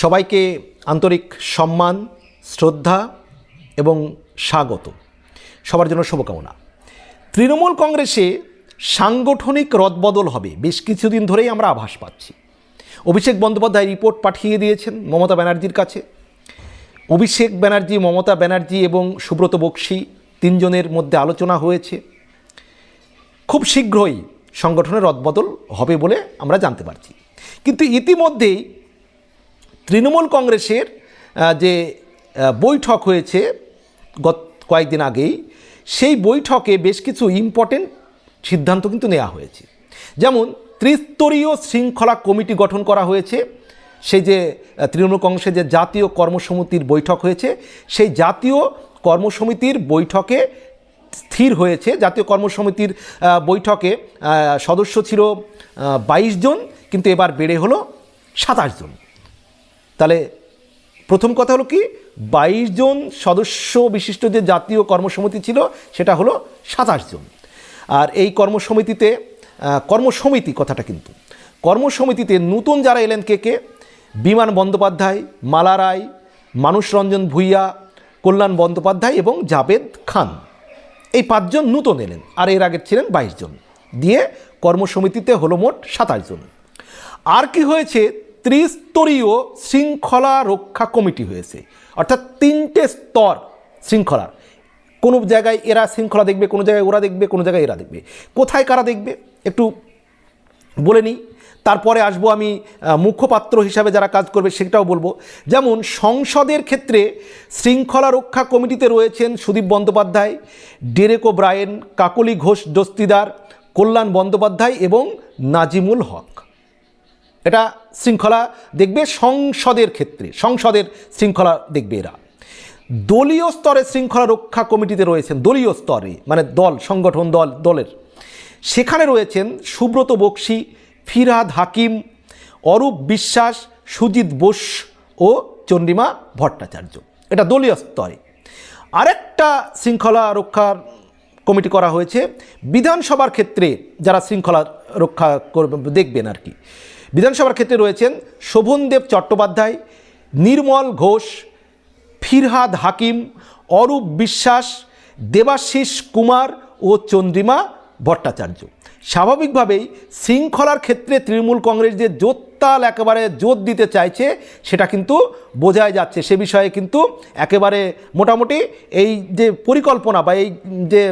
সবাইকে আন্তরিক সম্মান, শ্রদ্ধা এবং স্বাগত। সবার জন্য শুভকামনা। তৃণমূল কংগ্রেসে সাংগঠনিক রদবদল হবে। বেশ কিছুদিন ধরেই আমরা আভাস পাচ্ছি। অভিষেক বন্দ্যোপাধ্যায় রিপোর্ট পাঠিয়ে দিয়েছেন মমতা ব্যানার্জির কাছে। অভিষেক ব্যানার্জি, মমতা ব্যানার্জি এবং সুব্রত বক্সি তিনজনের মধ্যে আলোচনা হয়েছে। খুব শীঘ্রই সংগঠনের রদবদল হবে বলে আমরা জানতে পারছি। কিন্তু ইতিমধ্যেই তৃণমূল কংগ্রেসের যে বৈঠক হয়েছে গত কয়েকদিন আগেই, সেই বৈঠকে বেশ কিছু ইম্পর্টেন্ট সিদ্ধান্ত কিন্তু নেওয়া হয়েছে। যেমন, ত্রিস্তরীয় শৃঙ্খলা কমিটি গঠন করা হয়েছে, সেই যে তৃণমূল কংগ্রেসের যে জাতীয় কর্মসমিতির বৈঠক হয়েছে, সেই জাতীয় কর্মসমিতির বৈঠকে স্থির হয়েছে। জাতীয় কর্মসমিতির বৈঠকে সদস্য ছিল বাইশ জন, কিন্তু এবার বেড়ে হলো সাতাশ জন। তাহলে প্রথম কথা হলো কি, বাইশ জন সদস্য বিশিষ্ট যে জাতীয় কর্মসমিতি ছিল, সেটা হলো সাতাশ জন। আর এই কর্মসমিতিতে কর্মসমিতি কথাটা কিন্তু, কর্মসমিতিতে নতুন যারা এলেন কে কে? বিমান বন্দ্যোপাধ্যায়, মালা রায়, মানুষ রঞ্জন ভূঁইয়া, কল্যাণ বন্দ্যোপাধ্যায় এবং জাবেদ খান। এই পাঁচজন নূতন এলেন, আর এর আগের ছিলেন বাইশ জন। দিয়ে কর্মসমিতিতে হলো মোট সাতাশ জন। আর কি হয়েছে? ত্রিস্তরীয় শৃঙ্খলা রক্ষা কমিটি হয়েছে। অর্থাৎ তিনটে স্তর শৃঙ্খলার কোনো জায়গায় এরা শৃঙ্খলা দেখবে, কোনো জায়গায় ওরা দেখবে, কোনো জায়গায় এরা দেখবে। কোথায় কারা দেখবে? একটু বলে নিই। তারপরে আসব আমি মুখপাত্র হিসাবে যারা কাজ করবে সেটাও বলব। যেমন সংসদের ক্ষেত্রে শৃঙ্খলা রক্ষা কমিটিতে রয়েছেন সুদীপ বন্দ্যোপাধ্যায়, ডেরেকো ব্রায়েন কাকলি ঘোষ দস্তিদার কল্যাণ বন্দ্যোপাধ্যায় এবং নাজিমুল হক। এটা শৃঙ্খলা দেখবে সংসদের ক্ষেত্রে, সংসদের শৃঙ্খলা দেখবে এরা। দলীয় স্তরে শৃঙ্খলা রক্ষা কমিটিতে রয়েছেন দলীয় স্তরে মানে দল, সংগঠন দল, দলের। সেখানে রয়েছেন সুব্রত বক্সি, ফিরহাদ হাকিম, অরূপ বিশ্বাস, সুজিত বোস ও চন্ডিমা ভট্টাচার্য। এটা দলীয় স্তরে। আরেকটা শৃঙ্খলা রক্ষার কমিটি করা হয়েছে, বিধানসভার ক্ষেত্রে যারা শৃঙ্খলা রক্ষা করবে, দেখবেন আর কি। বিধানসভার ক্ষেত্রে রয়েছেন শোভনদেব চট্টোপাধ্যায়, নির্মল ঘোষ, ফিরহাদ হাকিম, অরূপ বিশ্বাস, দেবাশিস কুমার ও চন্দ্রিমা ভট্টাচার্য। স্বাভাবিকভাবেই শৃঙ্খলার ক্ষেত্রে তৃণমূল কংগ্রেস যে জোরতাল একেবারে জোর দিতে চাইছে, সেটা কিন্তু বোঝাই যাচ্ছে। সে বিষয়ে কিন্তু একেবারে মোটামুটি এই যে পরিকল্পনা বা এই যে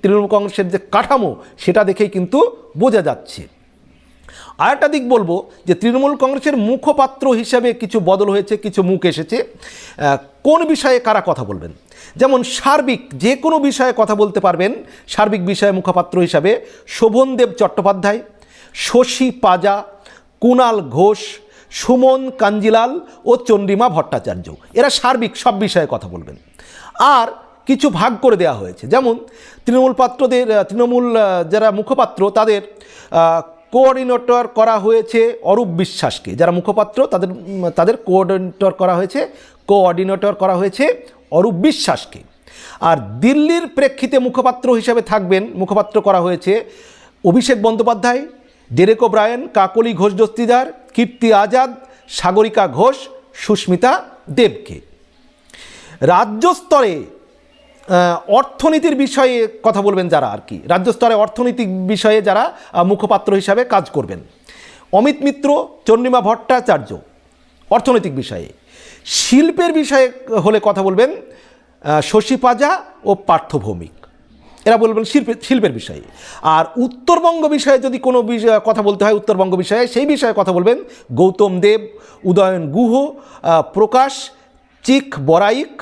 তৃণমূল কংগ্রেসের যে কাঠামো, সেটা দেখেই কিন্তু বোঝা যাচ্ছে। আরেকটা দিক বলব যে তৃণমূল কংগ্রেসের মুখপাত্র হিসাবে কিছু বদল হয়েছে, কিছু মুখ এসেছে। কোন বিষয়ে কারা কথা বলবেন? যেমন সার্বিক যে কোনো বিষয়ে কথা বলতে পারবেন, সার্বিক বিষয়ে মুখপাত্র হিসাবে শোভনদেব চট্টোপাধ্যায়, শশী পাজা কুণাল ঘোষ, সুমন কাঞ্জিলাল ও চন্দ্রিমা ভট্টাচার্য। এরা সার্বিক সব বিষয়ে কথা বলবেন। আর কিছু ভাগ করে দেওয়া হয়েছে। যেমন তৃণমূল পাত্রদের তৃণমূল যারা মুখপাত্র তাদের কোঅর্ডিনেটর করা হয়েছে অরূপ বিশ্বাসকে। যারা মুখপাত্র, তাদের তাদের কোঅর্ডিনেটর করা হয়েছে, কোঅর্ডিনেটর করা হয়েছে অরূপ বিশ্বাসকে। আর দিল্লির প্রেক্ষিতে মুখপাত্র হিসেবে থাকবেন, মুখপাত্র করা হয়েছে অভিষেক বন্দ্যোপাধ্যায়, ডেরেকো ব্রায়ন কাকলি ঘোষ দস্তিদার, কীর্তি আজাদ, সাগরিকা ঘোষ, সুস্মিতা দেবকে। রাজ্য স্তরে অর্থনীতির বিষয়ে কথা বলবেন যারা আর কি। রাজ্য স্তরে অর্থনৈতিক বিষয়ে যারা মুখপাত্র হিসাবে কাজ করবেন। অমিত মিত্র, চন্দ্রিমা ভট্টাচার্য, অর্থনৈতিক বিষয়ে। শিল্পের বিষয়ে হলে কথা বলবেন শশী পাজা ও পার্থভৌমিক এরা বলবেন শিল্পের শিল্পের বিষয়ে। আর উত্তরবঙ্গ বিষয়ে যদি কোনো কথা বলতে হয়, উত্তরবঙ্গ বিষয়ে, সেই বিষয়ে কথা বলবেন গৌতম দেব, উদয়ন গুহ প্রকাশ, চিক বরাইক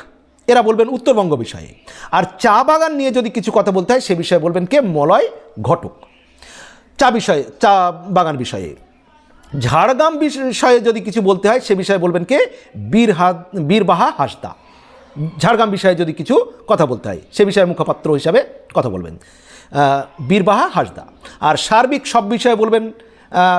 এরা বলবেন উত্তরবঙ্গ বিষয়ে। আর চা বাগান নিয়ে যদি কিছু কথা বলতে হয়, সে বিষয়ে বলবেন কে? মলয় ঘটক। চা বিষয়ে, চা বাগান বিষয়ে। ঝাড়গ্রাম বিষয়ে যদি কিছু বলতে হয়, সে বিষয়ে বলবেন কে? বীর বীরবাহা হাসদা। ঝাড়গ্রাম বিষয়ে যদি কিছু কথা বলতে হয়, সে বিষয়ে মুখপাত্র হিসাবে কথা বলবেন। বীরবাহা হাসদা। আর সার্বিক সব বিষয়ে বলবেন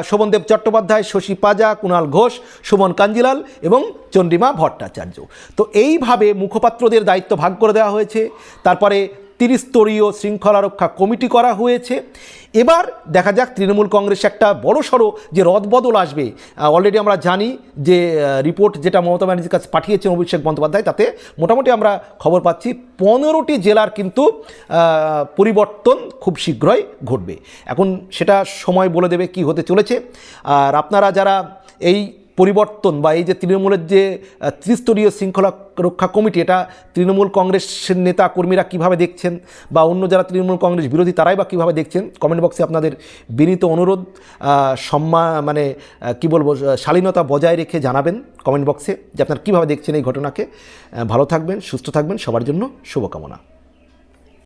শোভনদেব চট্টোপাধ্যায়, শশী পাজা, কুণাল ঘোষ, সুমন কাঞ্জিলাল এবং চন্দ্রিমা ভট্টাচার্য। তো এইভাবে মুখপাত্রদের দায়িত্ব ভাগ করে দেওয়া হয়েছে। তারপরে ত্রিস্তরীয় শৃঙ্খলা রক্ষা কমিটি করা হয়েছে। এবার দেখা যাক তৃণমূল কংগ্রেস একটা বড় সড়ো যে রদবদল আসবে অলরেডি আমরা জানি যে রিপোর্ট যেটা মমতা ব্যানার্জির কাছে পাঠিয়েছেন অভিষেক বন্দ্যোপাধ্যায়, তাতে মোটামুটি আমরা খবর পাচ্ছি পনেরোটি জেলার কিন্তু পরিবর্তন খুব শীঘ্রই ঘটবে। এখন সেটা সময় বলে দেবে কি হতে চলেছে। আর আপনারা যারা এই পরিবর্তন বা এই যে তৃণমূলের যে ত্রিস্তরীয় শৃঙ্খলা রক্ষা কমিটি, এটা তৃণমূল কংগ্রেসের নেতা কর্মীরা কীভাবে দেখছেন বা অন্য যারা তৃণমূল কংগ্রেস বিরোধী তারাই বা কীভাবে দেখছেন? কমেন্ট বক্সে আপনাদের বিনীত অনুরোধ সম্মান মানে কি বলব শালীনতা বজায় রেখে জানাবেন কমেন্ট বক্সে যে আপনারা কীভাবে দেখছেন এই ঘটনাকে। ভালো থাকবেন, সুস্থ থাকবেন, সবার জন্য শুভকামনা।